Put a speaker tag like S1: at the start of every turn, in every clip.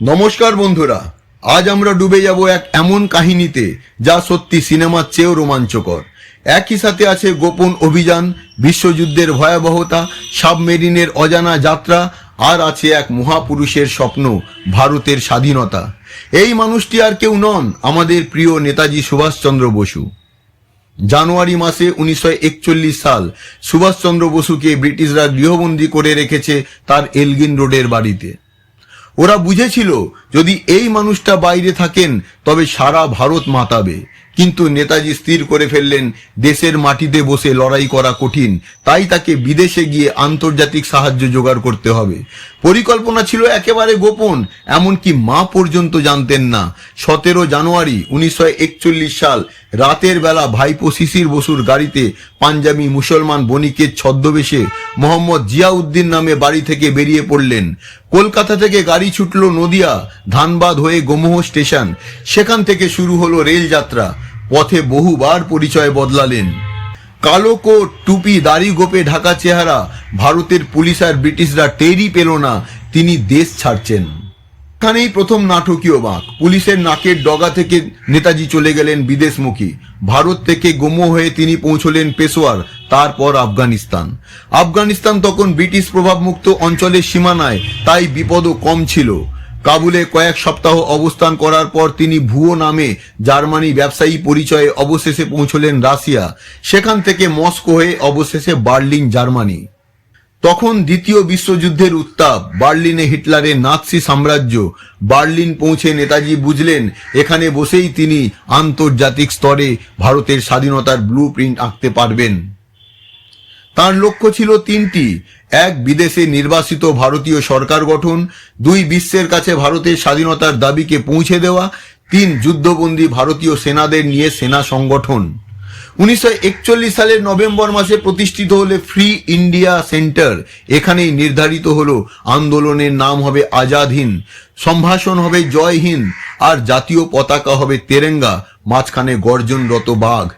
S1: নমস্কার বন্ধুরা, আজ আমরা ডুবে যাব এক এমন কাহিনীতে যা সত্যি সিনেমার চেয়েও রোমাঞ্চকর। একই সাথে আছে গোপন অভিযান, বিশ্বযুদ্ধের ভয়াবহতা, সাবমেরিনের অজানা যাত্রা, আর আছে এক মহাপুরুষের স্বপ্ন, ভারতের স্বাধীনতা। এই মানুষটি আর কেউ নন আমাদের প্রিয় নেতাজি সুভাষচন্দ্র বসু। জানুয়ারি মাসে উনিশশো একচল্লিশ সাল সুভাষচন্দ্র বসুকে ব্রিটিশরা গৃহবন্দী করে রেখেছে তার এলগিন রোডের বাড়িতে। ওরা বুঝেছিল, যদি এই মানুষটা বাইরে থাকেন, তবে সারা ভারত মাতাবে। কিন্তু নেতাজি স্থির করে ফেললেন, দেশের মাটিতে বসে লড়াই করা কঠিন। তাই তাকে বিদেশে গিয়ে আন্তর্জাতিক সাহায্য জোগাড় করতে হবে। পরিকল্পনা ছিল একেবারে গোপন, এমনকি মা পর্যন্ত জানতেন না। সতেরো জানুয়ারি উনিশশো একচল্লিশ সাল, রাতের বেলা ভাইপো শিশির বসুর গাড়িতে পাঞ্জাবি মুসলমান বণিকের ছদ্মবেশে মোহাম্মদ জিয়াউদ্দিন নামে বাড়ি থেকে বেরিয়ে পড়লেন। কলকাতা থেকে গাড়ি ছুটল নদিয়া, ধানবাদ হয়ে গোমোহ স্টেশন। সেখান থেকে শুরু হলো রেলযাত্রা পথে বহুবার পরিচয় বদলালেন। কালো কোট, টুপি, দাড়ি গোপে ঢাকা চেহারা। ভারতের পুলিশ আর ব্রিটিশরা টেরই পেল না, তিনি দেশ ছাড়ছেন। এখানেই প্রথম নাটকীয় বাঁক পুলিশের নাকের ডগা থেকে নেতাজি চলে গেলেন বিদেশমুখী। ভারত থেকে গোমো হয়ে তিনি পৌঁছলেন পেশোয়ার। তারপর আফগানিস্তান। আফগানিস্তান তখন ব্রিটিশ প্রভাবমুক্ত অঞ্চলের সীমানায়, তাই বিপদও কম ছিল। কাবুলে কয়েক সপ্তাহ অবস্থান করার পর তিনি ভুয়ো নামে জার্মানি ব্যবসায়ী পরিচয়ে অবশেষে পৌঁছলেন রাশিয়া, সেখান থেকে মস্কো হয়ে অবশেষে বার্লিন, জার্মানি। তখন দ্বিতীয় বিশ্বযুদ্ধের উত্তাপ, বার্লিনে হিটলারের নাৎসি সাম্রাজ্য, বার্লিন পৌঁছে নেতাজি বুঝলেন, এখানে বসেই তিনি আন্তর্জাতিক স্তরে ভারতের স্বাধীনতার ব্লু প্রিন্ট আঁকতে পারবেন। তার লক্ষ্য ছিল তিনটি। এক, বিদেশে নির্বাসিত ভারতীয় সরকার গঠন। দুই, বিশ্বের কাছে ভারতের স্বাধীনতার দাবিকে পৌঁছে দেওয়া। তিন, যুদ্ধবন্দী ভারতীয় সেনাদের নিয়ে সেনা সংগঠন। উনিশশো একচল্লিশ সালের নভেম্বর মাসে প্রতিষ্ঠিত হলে ফ্রি ইন্ডিয়া সেন্টার। এখানেই নির্ধারিত হলো, আন্দোলনের নাম হবে আজাদ হিন্দ, সম্ভাষণ হবে জয় হিন্দ, আর জাতীয় পতাকা হবে তেরেঙ্গা, মাঝখানে গর্জনরত বাঘ।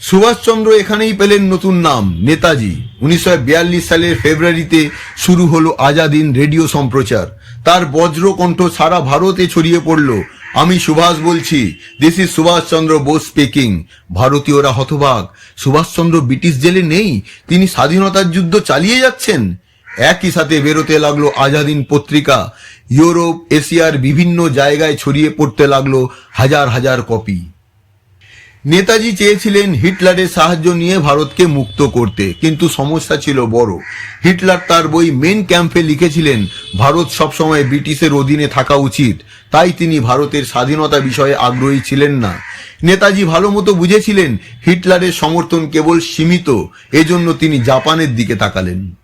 S1: সুভাষচন্দ্র এখানেই পেলেন নতুন নাম, নেতাজি। উনিশশো বিয়াল্লিশ সালের ফেব্রুয়ারিতে শুরু হলো আজাদিন রেডিও সম্প্রচার। তার বজ্রকণ্ঠ সারা ভারতে ছড়িয়ে পড়ল। আমি সুভাষ বলছি this is Subhas Chandra Bose speaking ভারতীয়রা হতবাক। সুভাষচন্দ্র ব্রিটিশ জেলে নেই? তিনি স্বাধীনতার যুদ্ধ চালিয়ে যাচ্ছেন? একই সাথে বেরোতে লাগল আজাদিন পত্রিকা। ইউরোপ, এশিয়ার বিভিন্ন জায়গায় ছড়িয়ে পড়তে লাগল হাজার হাজার কপি। নেতাজি চেয়েছিলেন হিটলারের সাহায্য নিয়ে ভারতকে মুক্ত করতে, কিন্তু সমস্যা ছিল বড়। হিটলার তার বই মেন ক্যাম্পে লিখেছিলেন, ভারত সবসময় ব্রিটিশের অধীনে থাকা উচিত, তাই তিনি ভারতের স্বাধীনতা বিষয়ে আগ্রহী ছিলেন না। নেতাজি ভালো মতো বুঝেছিলেন, হিটলারের সমর্থন কেবল সীমিত, এজন্য তিনি জাপানের দিকে তাকালেন।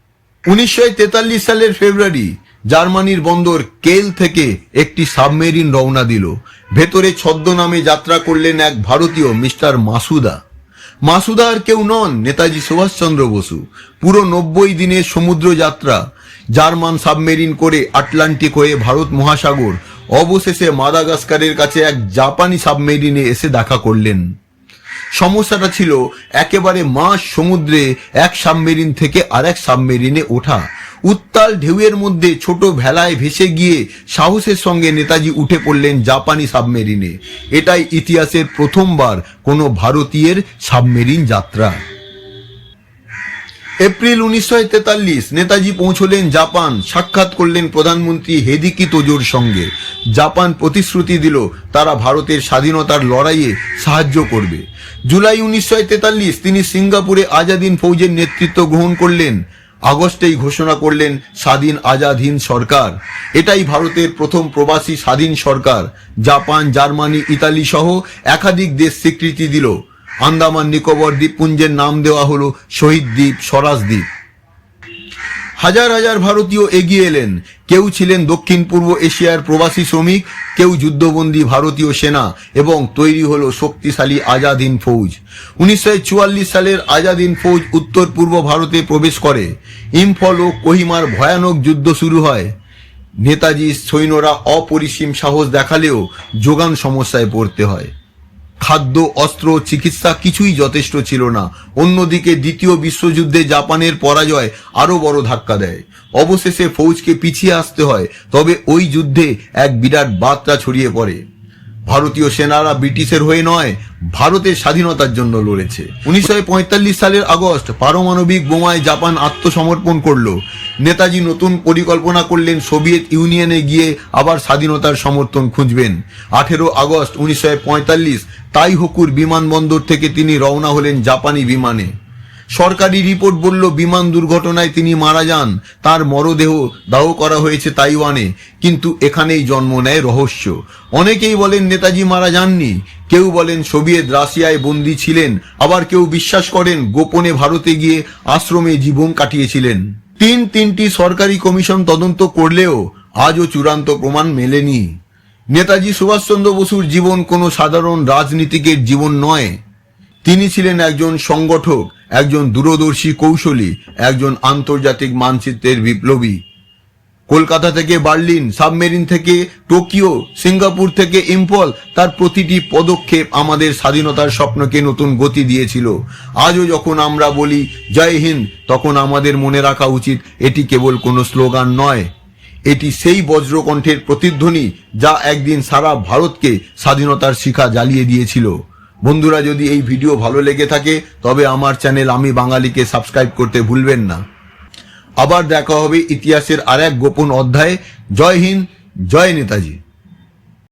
S1: উনিশশো তেতাল্লিশ সালের ফেব্রুয়ারি জার্মানির বন্দর কেল থেকে একটি সাবমেরিন রওনা দিল। ভেতরে ছদ্মনামে যাত্রা করলেন এক ভারতীয়, মিস্টার মাসুদা। মাসুদা আর কেউ নন, নেতাজি সুভাষচন্দ্র বসু। পুরো নব্বই দিনের সমুদ্র যাত্রা জার্মান সাবমেরিন করে আটলান্টিক হয়ে ভারত মহাসাগর, অবশেষে মাদাগাস্কারের কাছে এক জাপানি সাবমেরিনে এসে দেখা করলেন। সমস্যাটা ছিল একেবারে মাস সমুদ্রে এক সাবমেরিন থেকে আরেক সাবমেরিনে ওঠা। উত্তাল ঢেউয়ের মধ্যে ছোট ভেলায় ভেসে গিয়ে সাহসের সঙ্গে নেতাজি উঠে পড়লেন জাপানি সাবমেরিনে। এটাই ইতিহাসের প্রথমবার কোনো ভারতীয়ের সাবমেরিন যাত্রা। এপ্রিল উনিশশো তেতাল্লিশ, নেতাজি পৌঁছলেন জাপান, সাক্ষাৎ করলেন প্রধানমন্ত্রী হেদিকি তোজোর সঙ্গে। জাপান প্রতিশ্রুতি দিল, তারা ভারতের স্বাধীনতার লড়াইয়ে সাহায্য করবে। জুলাই উনিশশো তিনি সিঙ্গাপুরে আজাদিন ফৌজের নেতৃত্ব গ্রহণ করলেন। আগস্টেই ঘোষণা করলেন, স্বাধীন আজাদহীন সরকার। এটাই ভারতের প্রথম প্রবাসী স্বাধীন সরকার। জাপান, জার্মানি, ইতালি সহ একাধিক দেশ স্বীকৃতি দিল। আন্দামান, নিকোবর দ্বীপপুঞ্জের নাম দেওয়া হলো শহীদ দ্বীপ, স্বরাজ দ্বীপ। হাজার হাজার ভারতীয় এগিয়ে এলেন। কেউ ছিলেন দক্ষিণ পূর্ব এশিয়ার প্রবাসী শ্রমিক, কেউ যুদ্ধবন্দী ভারতীয় সেনা এবং তৈরি হলো শক্তিশালী আজাদিন ফৌজ। উনিশশো চুয়াল্লিশ সালের আজাদিন ফৌজ উত্তর পূর্ব ভারতে প্রবেশ করে। ইম্ফল ও কোহিমার ভয়ানক যুদ্ধ শুরু হয়। নেতাজি সৈন্যরা অপরিসীম সাহস দেখালেও যোগান সমস্যায় পড়তে হয়। খাদ্য, অস্ত্র, চিকিৎসা কিছুই যথেষ্ট ছিল না। অন্যদিকে দ্বিতীয় বিশ্বযুদ্ধে জাপানের পরাজয় আরও বড় ধাক্কা দেয়। অবশেষে ফৌজকে পিছিয়ে আসতে হয়, তবে ওই যুদ্ধে এক বিরাট বার্তা ছড়িয়ে পড়ে। ভারতীয় সেনারা ব্রিটিশের হয়ে নয়, ভারতের স্বাধীনতার জন্য লড়েছে। উনিশশো পঁয়তাল্লিশ সালের আগস্ট পারমাণবিক বোমায় জাপান আত্মসমর্পণ করল। নেতাজি নতুন পরিকল্পনা করলেন সোভিয়েত ইউনিয়নে গিয়ে আবার স্বাধীনতার সমর্থন খুঁজবেন। আঠেরো আগস্ট উনিশশো তাইহকুর বিমানবন্দর থেকে তিনি রওনা হলেন জাপানি বিমানে। সরকারি রিপোর্ট বলল, বিমান দুর্ঘটনায় তিনি মারা যান। তার মরদেহ দাহ করা হয়েছে তাইওয়ানে, কিন্তু এখানেই জন্ম নেয় রহস্য। অনেকেই বলেন, নেতাজি মারা যাননি। কেউ বলেন, সোভিয়েত রাশিয়ায় বন্দী ছিলেন। আবার কেউ বিশ্বাস করেন, গোপনে ভারতে গিয়ে আশ্রমে জীবন কাটিয়েছিলেন। তিন তিনটি সরকারি কমিশন তদন্ত করলেও আজও চূড়ান্ত প্রমাণ মেলেনি। নেতাজি সুভাষচন্দ্র বসুর জীবন কোনো সাধারণ রাজনীতিকের জীবন নয়। তিনি ছিলেন একজন সংগঠক, একজন দূরদর্শী কৌশলী, একজন আন্তর্জাতিক মানচিত্রের বিপ্লবী। কলকাতা থেকে বার্লিন, সাবমেরিন থেকে টোকিও, সিঙ্গাপুর থেকে ইম্ফল তার প্রতিটি পদক্ষেপ আমাদের স্বাধীনতার স্বপ্নকে নতুন গতি দিয়েছিল। আজও যখন আমরা বলি জয় হিন্দ, তখন আমাদের মনে রাখা উচিত, এটি কেবল কোনো স্লোগান নয়। এটি সেই বজ্রকণ্ঠের প্রতিধ্বনি যা একদিন সারা ভারতকে স্বাধীনতার শিখা জ্বালিয়ে দিয়েছিল। বন্ধুরা, যদি এই ভিডিও ভালো লেগে থাকে, তবে আমার চ্যানেল আমি বাঙালিকে সাবস্ক্রাইব করতে ভুলবেন না। আবার দেখা হবে ইতিহাসের আর এক গোপন অধ্যায়ে। জয় হিন্দ, জয় নেতাজি।